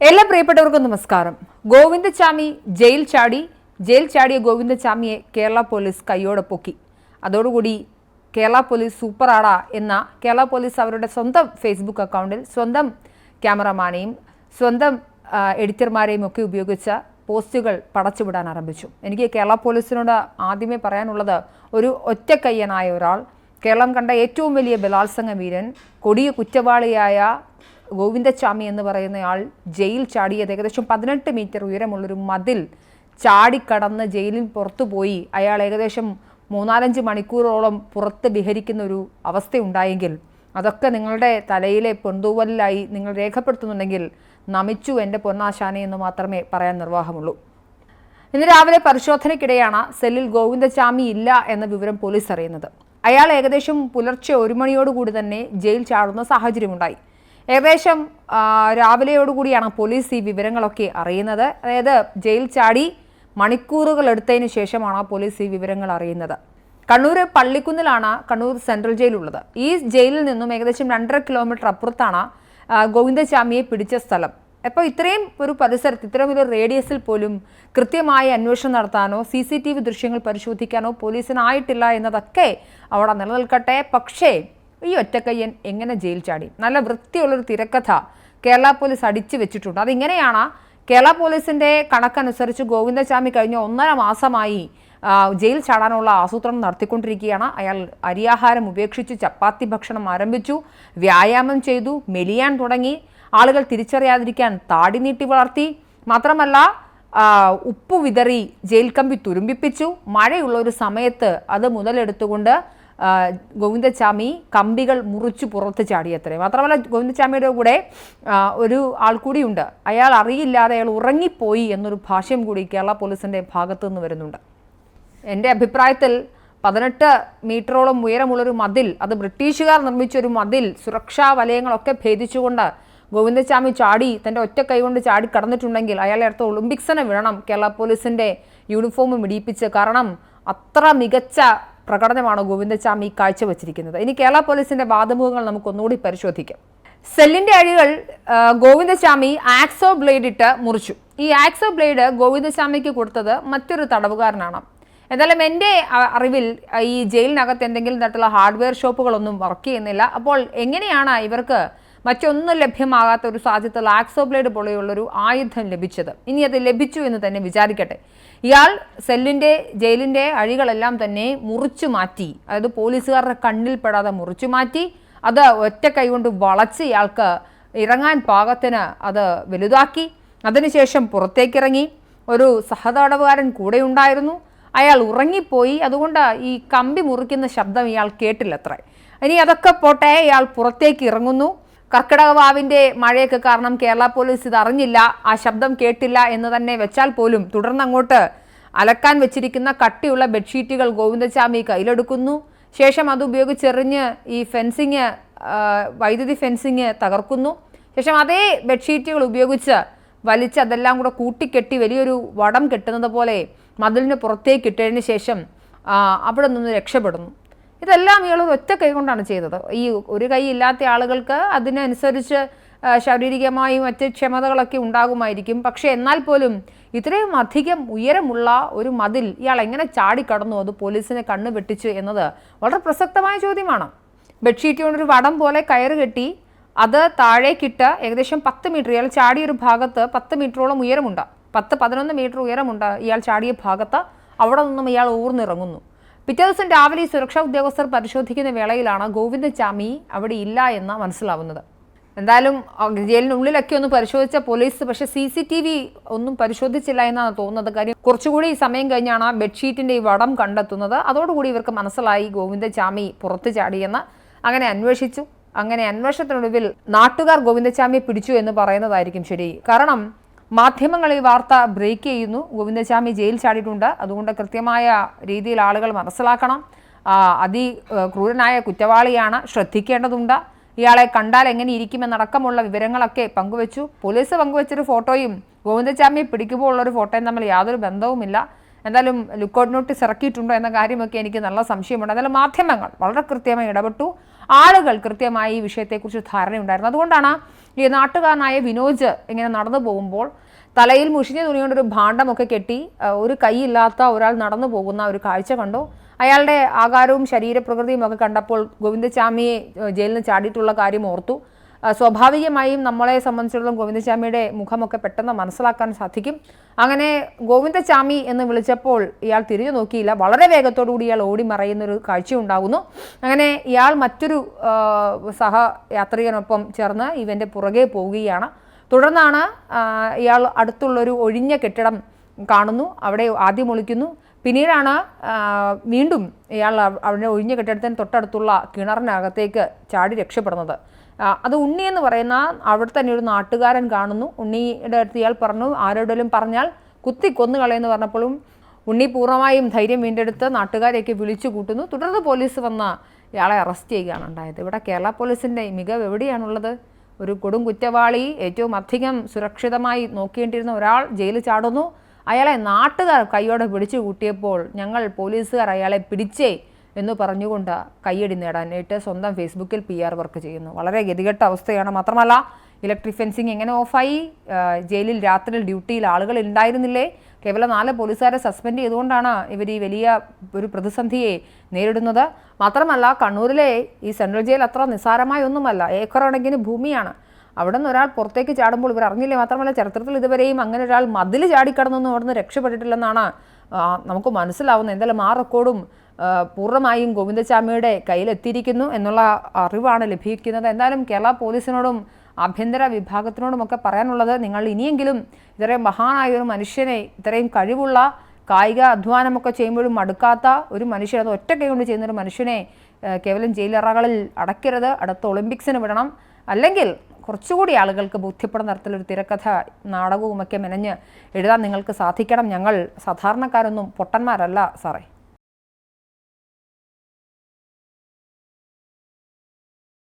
എല്ലാ പ്രിയപ്പെട്ടവർക്കും നമസ്കാരം. ഗോവിന്ദചാമി ജയിൽ ചാടി ജയിൽ ചാടിയ ഗോവിന്ദചാമിയെ കേരള പോലീസ് കൈയോടെ പൊക്കി. അതോടുകൂടി കേരള പോലീസ് സൂപ്പറാടാ എന്ന കേരള പോലീസ് അവരുടെ സ്വന്തം ഫേസ്ബുക്ക് അക്കൗണ്ടിൽ സ്വന്തം ക്യാമറമാനെയും സ്വന്തം എഡിറ്റർമാരെയും ഒക്കെ ഉപയോഗിച്ച പോസ്റ്റുകൾ പടച്ചുവിടാൻ ആരംഭിച്ചു. എനിക്ക് കേരള പോലീസിനോട് ആദ്യമേ പറയാനുള്ളത് ഒരു ഒറ്റക്കയ്യനായ ഒരാൾ കേരളം കണ്ട ഏറ്റവും വലിയ ബലാത്സംഗ വീരൻ കൊടിയ കുറ്റവാളിയായ ഗോവിന്ദസ്വാമി എന്ന് പറയുന്നയാൾ ജയിൽ ചാടിയത് ഏകദേശം പതിനെട്ട് മീറ്റർ ഉയരമുള്ളൊരു മതിൽ ചാടിക്കടന്ന് ജയിലിൽ പുറത്തു പോയി അയാൾ ഏകദേശം മൂന്നാലഞ്ച് മണിക്കൂറോളം പുറത്ത് വിഹരിക്കുന്ന ഒരു അവസ്ഥയുണ്ടായെങ്കിൽ അതൊക്കെ നിങ്ങളുടെ തലയിലെ പൊന്തൂവലിലായി നിങ്ങൾ രേഖപ്പെടുത്തുന്നുണ്ടെങ്കിൽ നമിച്ചു എന്റെ പൊന്നാശാനെ എന്ന് മാത്രമേ പറയാൻ നിർവാഹമുള്ളൂ. ഇന്ന് രാവിലെ പരിശോധനയ്ക്കിടെയാണ് സെല്ലിൽ ഗോവിന്ദചാമി ഇല്ല എന്ന വിവരം പോലീസ് അറിയുന്നത്. അയാൾ ഏകദേശം പുലർച്ചെ ഒരു മണിയോടുകൂടി തന്നെ ജയിൽ ചാടുന്ന സാഹചര്യമുണ്ടായി. ഏകദേശം രാവിലെയോടുകൂടിയാണ് പോലീസ് ഈ വിവരങ്ങളൊക്കെ അറിയുന്നത്. അതായത് ജയിൽ ചാടി മണിക്കൂറുകൾ എടുത്തതിന് ശേഷമാണ് പോലീസ് ഈ വിവരങ്ങൾ അറിയുന്നത്. കണ്ണൂർ പള്ളിക്കുന്നിലാണ് കണ്ണൂർ സെൻട്രൽ ജയിലുള്ളത്. ഈ ജയിലിൽ നിന്നും ഏകദേശം രണ്ടര കിലോമീറ്റർ അപ്പുറത്താണ് ഗോവിന്ദചാമിയെ പിടിച്ച സ്ഥലം. അപ്പോൾ ഇത്രയും ഒരു പരിസരത്ത് ഇത്രയും ഒരു റേഡിയസിൽ പോലും കൃത്യമായി അന്വേഷണം നടത്താനോ സി സി ടി വി ദൃശ്യങ്ങൾ പരിശോധിക്കാനോ പോലീസിനായിട്ടില്ല എന്നതൊക്കെ അവിടെ നിലനിൽക്കട്ടെ. പക്ഷേ ഈ ഒറ്റക്കയ്യൻ എങ്ങനെ ജയിൽ ചാടി? നല്ല വൃത്തിയുള്ളൊരു തിരക്കഥ കേരള പോലീസ് അടിച്ചു വെച്ചിട്ടുണ്ട്. അതിങ്ങനെയാണ് കേരള പോലീസിന്റെ കണക്കനുസരിച്ച് ഗോവിന്ദസ്വാമി കഴിഞ്ഞ ഒന്നര മാസമായി ജയിൽ ചാടാനുള്ള ആസൂത്രണം നടത്തിക്കൊണ്ടിരിക്കുകയാണ്. അയാൾ അരിയാഹാരം ഉപേക്ഷിച്ച് ചപ്പാത്തി ഭക്ഷണം ആരംഭിച്ചു വ്യായാമം ചെയ്തു മെലിയാൻ തുടങ്ങി. ആളുകൾ തിരിച്ചറിയാതിരിക്കാൻ താടി നീട്ടി വളർത്തി. മാത്രമല്ല ഉപ്പ് വിതറി ജയിൽ കമ്പി തുരുമ്പിപ്പിച്ചു. മഴയുള്ള ഒരു സമയത്ത് അത് മുതലെടുത്തുകൊണ്ട് ആ, ഗോവിന്ദചാമി കമ്പികൾ മുറിച്ചു പുറത്ത് ചാടിയത്രേ. മാത്രമല്ല ഗോവിന്ദച്ചാമിയുടെ കൂടെ ഒരു ആൾ കൂടിയുണ്ട്. അയാൾ അറിയില്ലാതെ അയാൾ ഉറങ്ങിപ്പോയി എന്നൊരു ഭാഷ്യം കൂടി കേരള പോലീസിന്റെ ഭാഗത്തു നിന്ന് വരുന്നുണ്ട്. എന്റെ അഭിപ്രായത്തിൽ പതിനെട്ട് മീറ്ററോളം ഉയരമുള്ളൊരു മതിൽ അത് ബ്രിട്ടീഷുകാർ നിർമ്മിച്ചൊരു മതിൽ സുരക്ഷാ വലയങ്ങളൊക്കെ ഭേദിച്ചുകൊണ്ട് ഗോവിന്ദസ്വാമി ചാടി തന്റെ ഒറ്റ കൈ കൊണ്ട് ചാടി കടന്നിട്ടുണ്ടെങ്കിൽ അയാളെ അടുത്ത് ഒളിമ്പിക്സിനെ വിടണം കേരള പോലീസിന്റെ യൂണിഫോം ഇടിയിപ്പിച്ച്. കാരണം അത്ര മികച്ച പ്രകടനമാണ് ഗോവിന്ദസ്വാമി കാഴ്ചവെച്ചിരിക്കുന്നത്. ഇനി കേരള പോലീസിന്റെ വാദമുഖങ്ങൾ നമുക്ക് ഒന്നുകൂടി പരിശോധിക്കാം. സെല്ലിന്റെ അഴികൾ ഗോവിന്ദസ്വാമി ആക്സോ ബ്ലേഡ് ഇട്ട് മുറിച്ചു. ഈ ആക്സോ ബ്ലേഡ് ഗോവിന്ദസ്വാമിക്ക് കൊടുത്തത് മറ്റൊരു തടവുകാരനാണ്. എന്തായാലും എന്റെ അറിവിൽ ഈ ജയിലിനകത്ത് എന്തെങ്കിലും തരത്തിലുള്ള ഹാർഡ്വെയർ ഷോപ്പുകളൊന്നും വർക്ക് ചെയ്യുന്നില്ല. അപ്പോൾ എങ്ങനെയാണ് ഇവർക്ക് മറ്റൊന്നും ലഭ്യമാകാത്ത ഒരു സാധ്യത ലാക്സോ ബ്ലേഡ് പോലെയുള്ളൊരു ആയുധം ലഭിച്ചത്. ഇനി അത് ലഭിച്ചു എന്ന് തന്നെ വിചാരിക്കട്ടെ. ഇയാൾ സെല്ലിന്റെ ജയിലിന്റെ അഴികളെല്ലാം തന്നെ മുറിച്ചു മാറ്റി. അതായത് പോലീസുകാരുടെ കണ്ണിൽപ്പെടാതെ മുറിച്ചു മാറ്റി. അത് ഒറ്റ കൈകൊണ്ട് വളച്ച് ഇയാൾക്ക് ഇറങ്ങാൻ പാകത്തിന് അത് വലുതാക്കി. അതിനുശേഷം പുറത്തേക്കിറങ്ങി. ഒരു സഹതടവുകാരൻ കൂടെ ഉണ്ടായിരുന്നു. അയാൾ ഉറങ്ങിപ്പോയി. അതുകൊണ്ട് ഈ കമ്പി മുറിക്കുന്ന ശബ്ദം ഇയാൾ കേട്ടില്ലത്രേ. ഇനി അതൊക്കെ പോട്ടെ. ഇയാൾ പുറത്തേക്ക് ഇറങ്ങുന്നു. കർക്കിടകവാവിന്റെ മഴയൊക്കെ കാരണം കേരള പോലീസ് ഇത് അറിഞ്ഞില്ല ആ ശബ്ദം കേട്ടില്ല എന്ന് തന്നെ വെച്ചാൽ പോലും തുടർന്ന് അങ്ങോട്ട് അലക്കാൻ വെച്ചിരിക്കുന്ന കട്ടിയുള്ള ബെഡ്ഷീറ്റുകൾ ഗോവിന്ദചാമി കയ്യിലെടുക്കുന്നു. ശേഷം അത് ഉപയോഗിച്ചെറിഞ്ഞ് ഈ ഫെൻസിങ് വൈദ്യുതി ഫെൻസിങ് തകർക്കുന്നു. ശേഷം അതേ ബെഡ്ഷീറ്റുകൾ ഉപയോഗിച്ച് വലിച്ച് അതെല്ലാം കൂടെ കൂട്ടിക്കെട്ടി വലിയൊരു വടം കെട്ടുന്നത് പോലെ മതിലിന് പുറത്തേക്ക് ഇട്ടതിന് ശേഷം അവിടെ നിന്ന് രക്ഷപ്പെടുന്നു. ഇതെല്ലാം ഇയാൾ ഒറ്റ കൈ കൊണ്ടാണ് ചെയ്തത്. ഈ ഒരു കൈ ഇല്ലാത്ത ആളുകൾക്ക് അതിനനുസരിച്ച് ശാരീരികമായും മറ്റ് ക്ഷമതകളൊക്കെ ഉണ്ടാകുമായിരിക്കും. പക്ഷേ എന്നാൽ പോലും ഇത്രയും അധികം ഉയരമുള്ള ഒരു മതിൽ ഇയാൾ എങ്ങനെ ചാടിക്കടന്നു? അത് പോലീസിനെ കണ്ണു വെട്ടിച്ചു എന്നത് വളരെ പ്രസക്തമായ ചോദ്യമാണ്. ബെഡ്ഷീറ്റ് കൊണ്ടൊരു വടം പോലെ കയറ് കെട്ടി അത് താഴേക്കിട്ട് ഏകദേശം പത്ത് മീറ്റർ ഇയാൾ ചാടിയ ഒരു ഭാഗത്ത് പത്ത് മീറ്ററോളം ഉയരമുണ്ട്. പത്ത് പതിനൊന്ന് മീറ്റർ ഉയരമുണ്ട് ഇയാൾ ചാടിയ ഭാഗത്ത്. അവിടെ നിന്നും ഇയാൾ ഊർന്നിറങ്ങുന്നു. പിറ്റേ ദിവസം രാവിലെ സുരക്ഷാ ഉദ്യോഗസ്ഥർ പരിശോധിക്കുന്ന വേളയിലാണ് ഗോവിന്ദചാമി അവിടെ ഇല്ല എന്ന് മനസ്സിലാവുന്നത്. എന്തായാലും ജയിലിനുള്ളിലൊക്കെ ഒന്ന് പരിശോധിച്ച പോലീസ് പക്ഷേ സി സി ടി വി ഒന്നും പരിശോധിച്ചില്ല എന്നാണ് തോന്നുന്നത്. കാര്യം കുറച്ചുകൂടി സമയം കഴിഞ്ഞാണ് ആ ബെഡ്ഷീറ്റിന്റെ ഈ വടം കണ്ടെത്തുന്നത്. അതോടുകൂടി ഇവർക്ക് മനസ്സിലായി ഗോവിന്ദചാമി പുറത്തു ചാടിയെന്ന്. അങ്ങനെ അന്വേഷിച്ചു. അങ്ങനെ അന്വേഷണത്തിനൊടുവിൽ നാട്ടുകാർ ഗോവിന്ദചാമിയെ പിടിച്ചു എന്ന് പറയുന്നതായിരിക്കും ശരി. കാരണം മാധ്യമങ്ങൾ ഈ വാർത്ത ബ്രേക്ക് ചെയ്യുന്നു. ഗോവിന്ദസ്വാമി ജയിൽ ചാടിയിട്ടുണ്ട്. അതുകൊണ്ട് കൃത്യമായ രീതിയിൽ ആളുകൾ മനസ്സിലാക്കണം. അതി ക്രൂരനായ കുറ്റവാളിയാണ് ശ്രദ്ധിക്കേണ്ടതുണ്ട്. ഇയാളെ കണ്ടാൽ എങ്ങനെ ഇരിക്കുമെന്നടക്കമുള്ള വിവരങ്ങളൊക്കെ പങ്കുവച്ചു. പോലീസ് പങ്കുവച്ചൊരു ഫോട്ടോയും ഗോവിന്ദസ്വാമിയെ പിടിക്കുമ്പോൾ ഉള്ളൊരു ഫോട്ടോയും തമ്മിൽ യാതൊരു ബന്ധവുമില്ല. എന്തായാലും ലുക്കൗട്ട് നോട്ടീസ് ഇറക്കിയിട്ടുണ്ടോ എന്ന കാര്യമൊക്കെ എനിക്ക് നല്ല സംശയമുണ്ട്. എന്തായാലും മാധ്യമങ്ങൾ വളരെ കൃത്യമായി ഇടപെട്ടു. ആളുകൾ കൃത്യമായി ഈ വിഷയത്തെക്കുറിച്ച് ധാരണയുണ്ടായിരുന്നു. അതുകൊണ്ടാണ് ഈ നാട്ടുകാരനായ വിനോജ് ഇങ്ങനെ നടന്നു പോകുമ്പോൾ തലയിൽ മുഷിഞ്ഞ തുണി കൊണ്ടൊരു ഭാണ്ഡമൊക്കെ കെട്ടി ഒരു കൈയില്ലാത്ത ഒരാൾ നടന്നു പോകുന്ന ഒരു കാഴ്ച കണ്ടു. അയാളുടെ ആകാരവും ശരീരപ്രകൃതിയും ഒക്കെ കണ്ടപ്പോൾ ഗോവിന്ദസ്വാമിയെ ജയിലിൽ നിന്ന് ചാടിയിട്ടുള്ള കാര്യം ഓർത്തു. സ്വാഭാവികമായും നമ്മളെ സംബന്ധിച്ചിടത്തോളം ഗോവിന്ദചാമിയുടെ മുഖമൊക്കെ പെട്ടെന്ന് മനസ്സിലാക്കാൻ സാധിക്കും. അങ്ങനെ ഗോവിന്ദചാമി എന്ന് വിളിച്ചപ്പോൾ ഇയാൾ തിരിഞ്ഞു നോക്കിയില്ല. വളരെ വേഗത്തോടുകൂടി ഇയാൾ ഓടി മറയുന്ന ഒരു കാഴ്ച ഉണ്ടാകുന്നു അങ്ങനെ ഇയാൾ മറ്റൊരു സഹയാത്രികനൊപ്പം ചേർന്ന് ഇവന്റെ പുറകെ പോവുകയാണ്. തുടർന്നാണ് ഇയാൾ അടുത്തുള്ളൊരു ഒഴിഞ്ഞ കെട്ടിടം കാണുന്നു. അവിടെ ആദ്യം ഒളിക്കുന്നു. പിന്നീടാണ് വീണ്ടും ഇയാൾ അവിടെ ഒഴിഞ്ഞ കെട്ടിടത്തിന് തൊട്ടടുത്തുള്ള കിണറിനകത്തേക്ക് ചാടി രക്ഷപ്പെടുന്നത്. അത് ഉണ്ണി എന്ന് പറയുന്ന അവിടെ തന്നെ ഒരു നാട്ടുകാരൻ കാണുന്നു. ഉണ്ണിയുടെ അടുത്ത് ഇയാൾ പറഞ്ഞു ആരോടെങ്കിലും പറഞ്ഞാൽ കുത്തി കൊന്നുകളയെന്ന് പറഞ്ഞപ്പോഴും ഉണ്ണി പൂർണമായും ധൈര്യം വീണ്ടെടുത്ത് നാട്ടുകാരെയൊക്കെ വിളിച്ചു കൂട്ടുന്നു. തുടർന്ന് പോലീസ് വന്ന ഇയാളെ അറസ്റ്റ് ചെയ്യുകയാണ് ഉണ്ടായത്. ഇവിടെ കേരള പോലീസിന്റെ മികവ് എവിടെയാണുള്ളത്? ഒരു കൊടും കുറ്റവാളി ഏറ്റവും അധികം സുരക്ഷിതമായി നോക്കേണ്ടിയിരുന്ന ഒരാൾ ജയിലിൽ ചാടുന്നു. അയാളെ നാട്ടുകാർ കൈയോടെ പിടിച്ചു കൂട്ടിയപ്പോൾ ഞങ്ങൾ പോലീസുകാർ അയാളെ പിടിച്ചേ എന്ന് പറഞ്ഞുകൊണ്ട് കയ്യടി നേടാനായിട്ട് സ്വന്തം ഫേസ്ബുക്കിൽ പി ആർ വർക്ക് ചെയ്യുന്നു. വളരെ ഗതികെട്ട അവസ്ഥയാണ്. മാത്രമല്ല ഇലക്ട്രിക് ഫെൻസിങ് എങ്ങനെ ഓഫായി? ജയിലിൽ രാത്രിയിൽ ഡ്യൂട്ടിയിൽ ആളുകൾ ഉണ്ടായിരുന്നില്ലേ കേവലം നാല് പോലീസുകാരെ സസ്പെൻഡ് ചെയ്തുകൊണ്ടാണ് ഇവർ ഈ വലിയ ഒരു പ്രതിസന്ധിയെ നേരിടുന്നത്. മാത്രമല്ല കണ്ണൂരിലെ ഈ സെൻട്രൽ ജയിൽ അത്ര നിസ്സാരമായ ഒന്നുമല്ല. ഏക്കർ കണക്കിന് ഭൂമിയാണ്. അവിടെ നിന്ന് ഒരാൾ പുറത്തേക്ക് ചാടുമ്പോൾ ഇവർ അറിഞ്ഞില്ലേ? മാത്രമല്ല ചരിത്രത്തിൽ ഇതുവരെയും അങ്ങനെ ഒരാൾ മതിൽ ചാടിക്കടന്നൊന്നും അവിടെ നിന്ന് രക്ഷപ്പെട്ടിട്ടില്ലെന്നാണ് നമുക്ക് മനസ്സിലാവുന്ന എന്തായാലും ആ റെക്കോർഡും പൂർണമായും ഗോവിന്ദസ്വാമിയുടെ കയ്യിലെത്തിയിരിക്കുന്നു എന്നുള്ള അറിവാണ് ലഭിക്കുന്നത്. എന്തായാലും കേരള പോലീസിനോടും ആഭ്യന്തര വിഭാഗത്തിനോടുമൊക്കെ പറയാനുള്ളത് നിങ്ങൾ ഇനിയെങ്കിലും ഇത്രയും മഹാനായ ഒരു മനുഷ്യനെ ഇത്രയും കഴിവുള്ള കായിക അധ്വാനമൊക്കെ ചെയ്യുമ്പോഴും മടുക്കാത്ത ഒരു മനുഷ്യൻ അത് ഒറ്റ കൈ കൊണ്ട് ചെയ്യുന്ന ഒരു മനുഷ്യനെ കേവലം ജയിലറകളിൽ അടയ്ക്കരുത്. അടുത്ത ഒളിമ്പിക്സിന് വിടണം. അല്ലെങ്കിൽ കുറച്ചുകൂടി ആളുകൾക്ക് ബോധ്യപ്പെടുന്ന തരത്തിലൊരു തിരക്കഥ നാടകവുമൊക്കെ മെനഞ്ഞ് എഴുതാൻ നിങ്ങൾക്ക് സാധിക്കണം. ഞങ്ങൾ സാധാരണക്കാരൊന്നും പൊട്ടന്മാരല്ല സാറേ.